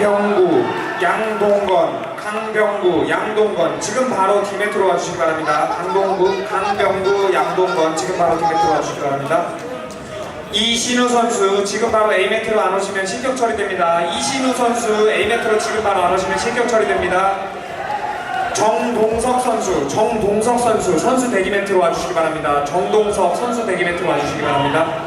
강병구, 양동건, 강병구, 양동건 지금 바로 디메트로 와주시기 바랍니다. 강동구, 강병구, 양동건 지금 바로 디메트로 와주시기 바랍니다. 이신우 선수 지금 바로 A매트로 안 오시면 신경 처리됩니다. 이신우 선수 A매트로 지금 바로 안 오시면 신경 처리됩니다. 정동석 선수, 정동석 선수 선수 대기 매트로 와주시기 바랍니다. 정동석 선수 대기 매트로 와주시기 바랍니다.